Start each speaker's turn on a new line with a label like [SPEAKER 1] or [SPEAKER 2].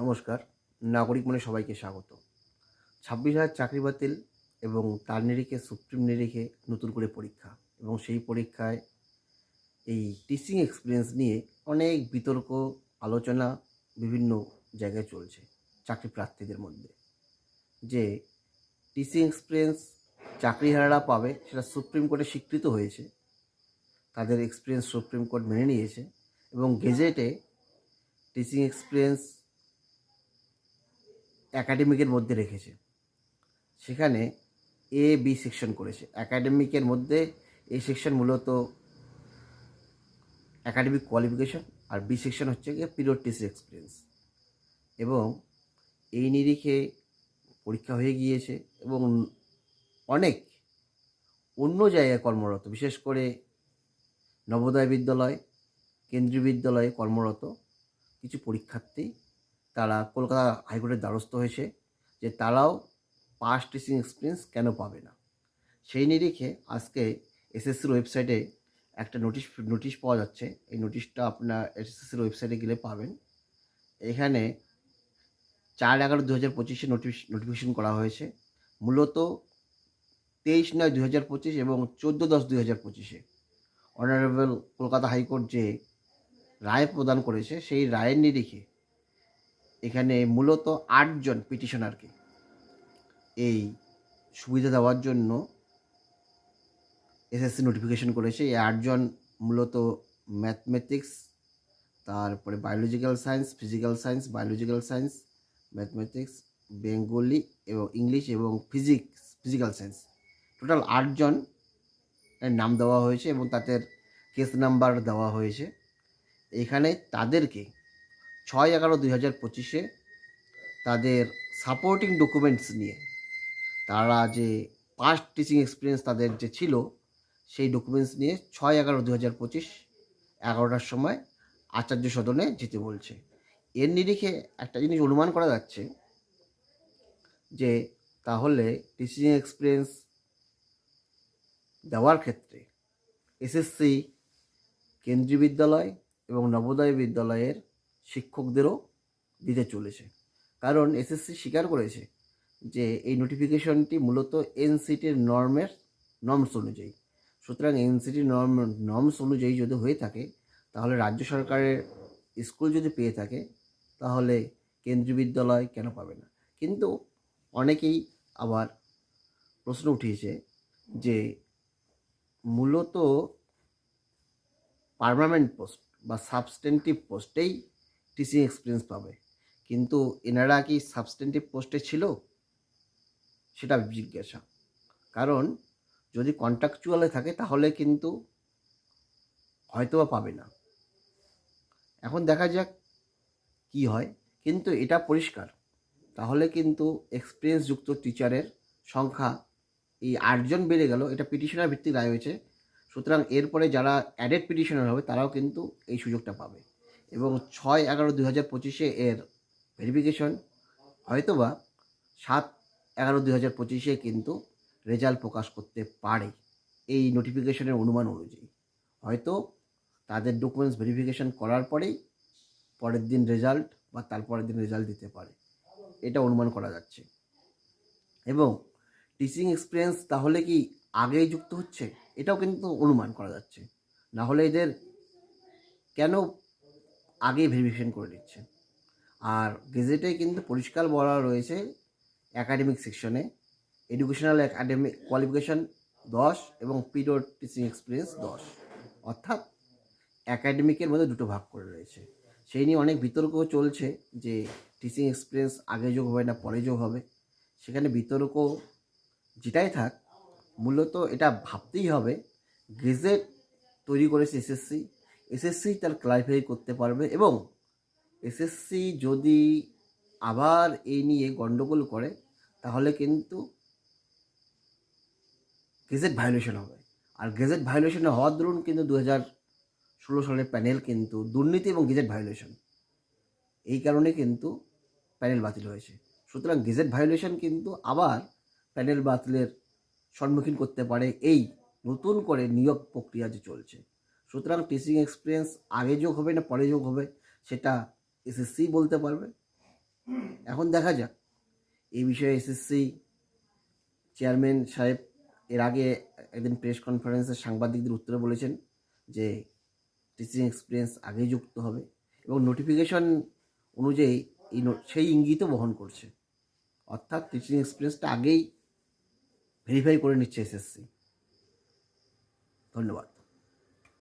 [SPEAKER 1] নমস্কার, নাগরিক মনে সবাইকে স্বাগত। ছাব্বিশ হাজার চাকরি বাতিল এবং তার নিরিখে সুপ্রিম নিরিখে নতুন করে পরীক্ষা এবং সেই পরীক্ষায় এই টিচিং এক্সপিরিয়েন্স নিয়ে অনেক বিতর্ক, আলোচনা বিভিন্ন জায়গায় চলছে চাকরি প্রার্থীদের মধ্যে। যে টিচিং এক্সপিরিয়েন্স চাকরিহারারা পাবে সেটা সুপ্রিম কোর্টে স্বীকৃত হয়েছে, তাদের এক্সপিরিয়েন্স সুপ্রিম কোর্ট মেনে নিয়েছে এবং গেজেটে টিচিং এক্সপিরিয়েন্স একাডেমিকের মধ্যে রেখেছে। সেখানে এ বি সেকশন করেছে। অ্যাকাডেমিকের মধ্যে এ সেকশন মূলত অ্যাকাডেমিক কোয়ালিফিকেশন আর বি সেকশন হচ্ছে গিয়ে পিরিয়ড এক্সপিরিয়েন্স এবং এই নিরিখে পরীক্ষা হয়ে গিয়েছে এবং অনেক অন্য জায়গায় কর্মরত, বিশেষ করে নবোদয় বিদ্যালয়, কেন্দ্রীয় বিদ্যালয়ে কর্মরত কিছু পরীক্ষার্থী তারা কলকাতা হাইকোর্টের দ্বারস্থ হয়েছে যে তারাও পাস টিচিং এক্সপিরিয়েন্স কেন পাবে না। সেই নিরিখে আজকে এসএসসির ওয়েবসাইটে একটা নোটিশ নোটিশ পাওয়া যাচ্ছে। এই নোটিশটা আপনার এসএসসির ওয়েবসাইটে গেলে পাবেন। এখানে চার এগারো দু হাজার পঁচিশে নোটিশ নোটিফিকেশন করা হয়েছে। মূলত তেইশ নয় দু হাজার পঁচিশ এবং চোদ্দ দশ দুই হাজার পঁচিশে অনারেবল কলকাতা হাইকোর্ট যে রায় প্রদান করেছে, সেই রায়ের নিরিখে এখানে মূলত আটজন পিটিশনারকে এই সুবিধা দেওয়ার জন্য এসএসসি নোটিফিকেশন করেছে। এই আটজন মূলত ম্যাথমেটিক্স তারপরে biological science physical science biological science mathematics Bengali এবং ইংলিশ এবং ফিজিক্স ফিজিক্যাল সায়েন্স টোটাল আটজন নাম দেওয়া হয়েছে এবং তাদের কেস নাম্বার দেওয়া হয়েছে। এখানে তাদেরকে ছয় এগারো দুই হাজার পঁচিশে তাদের সাপোর্টিং ডকুমেন্টস নিয়ে, তারা যে পাস্ট টিচিং এক্সপিরিয়েন্স তাদের যে ছিল, সেই ডকুমেন্টস নিয়ে ছয় এগারো দু হাজার পঁচিশ এগারোটার সময় আচার্য সদনে যেতে বলছে। এর নিরিখে একটা জিনিস অনুমান করা যাচ্ছে যে, তাহলে টিচিং এক্সপিরিয়েন্স দেওয়ার ক্ষেত্রে এসএসসি, কেন্দ্রীয় বিদ্যালয় এবং নবোদয় বিদ্যালয়ের শিক্ষকদেরও দিতে চলেছে। কারণ এসএসসি স্বীকার করেছে যে এই নোটিফিকেশনটি মূলত এনসিটির নর্মের নর্মস অনুযায়ী। সুতরাং এনসিটির নর্ম নর্মস অনুযায়ী যদি হয়ে থাকে, তাহলে রাজ্য সরকারের স্কুল যদি পেয়ে থাকে, তাহলে কেন্দ্রীয় বিদ্যালয় কেন পাবে না? কিন্তু অনেকেই আবার প্রশ্ন উঠিয়েছে যে মূলত পার্মানেন্ট পোস্ট বা সাবস্টেন্টিভ পোস্টেই টিচিং এক্সপিরিয়েন্স পাবে। কিন্তু এনারা কি সাবস্টেন্টিভ পোস্টে ছিল? সেটা জিজ্ঞাসা। কারণ যদি কন্ট্রাকচুয়ালে থাকে তাহলে কিন্তু হয়তো পাবে না। এখন দেখা যাক কি হয়। কিন্তু এটা পরিষ্কার। তাহলে কিন্তু এক্সপিরিয়েন্স যুক্ত টিচারের সংখ্যা এই আটজন বেড়ে গেল। এটা পিটিশনার ভিত্তিক রায় হয়েছে। সুতরাং এরপরে যারা অ্যাডেড পিটিশনার হবে তারাও কিন্তু এই সুযোগটা পাবে। এবং ছয় এগারো দুই হাজার পঁচিশে এর ভেরিফিকেশন হয়তোবা সাত এগারো দুই হাজার পঁচিশে কিন্তু রেজাল্ট প্রকাশ করতে পারে। এই নোটিফিকেশনের অনুমান অনুযায়ী। হয়তো তাদের ডকুমেন্টস ভেরিফিকেশন করার পরেই পরের দিন রেজাল্ট বা তারপরের দিন রেজাল্ট দিতে পারে। এটা অনুমান করা যাচ্ছে। এবং টিচিং এক্সপিরিয়েন্স তাহলে কি আগেই যুক্ত হচ্ছে? এটাও কিন্তু অনুমান করা যাচ্ছে। না হলে এদের কেন আগে ভেরিফিকেশন করে নিচ্ছে। আর গেজেটে কিন্তু পরিষ্কার বলা রয়েছে একাডেমিক সেকশনে এডুকেশনাল একাডেমিক কোয়ালিফিকেশান দশ এবং পিরিয়ড টিচিং এক্সপিরিয়েন্স দশ। অর্থাৎ একাডেমিকের মধ্যে দুটো ভাগ করে রয়েছে। সেই নিয়ে অনেক বিতর্ক চলছে যে টিচিং এক্সপিরিয়েন্স আগে যোগ হবে না পরে যোগ হবে। সেখানে বিতর্ক যেটাই থাক, মূলত এটা ভাবতেই হবে, গেজেট তৈরি করেছে এসএসসি এসএসসি তার ক্লারিফাই করতে পারবে এবং এসএসসি যদি আবার এই নিয়ে গণ্ডগোল করে, তাহলে কিন্তু গেজেট ভায়োলেশন হবে। আর গেজেট ভায়োলেশন হওয়ার দরুন কিন্তু দু হাজার ষোলো সালের প্যানেল কিন্তু দুর্নীতি এবং গেজেট ভায়োলেশন এই কারণে কিন্তু প্যানেল বাতিল হয়েছে। সুতরাং গেজেট ভায়োলেশন কিন্তু আবার প্যানেল বাতিলের সম্মুখীন করতে পারে এই নতুন করে নিয়োগ প্রক্রিয়া যে চলছে। সুতরাং টিচিং এক্সপিরিয়েন্স আগে যোগ হবে না পরে যোগ হবে, সেটা এসএসসি বলতে পারবে। এখন দেখা যাক। এই বিষয়ে এসএসসি চেয়ারম্যান সাহেব এর আগে একদিন প্রেস কনফারেন্সে সাংবাদিকদের উত্তরে বলেছেন যে টিচিং এক্সপিরিয়েন্স আগেই যুক্ত হবে এবং নোটিফিকেশন অনুযায়ী এই সেই ইঙ্গিতও বহন করছে। অর্থাৎ টিচিং এক্সপিরিয়েন্সটা আগেই ভেরিফাই করে নিচ্ছে এসএসসি ধন্যবাদ।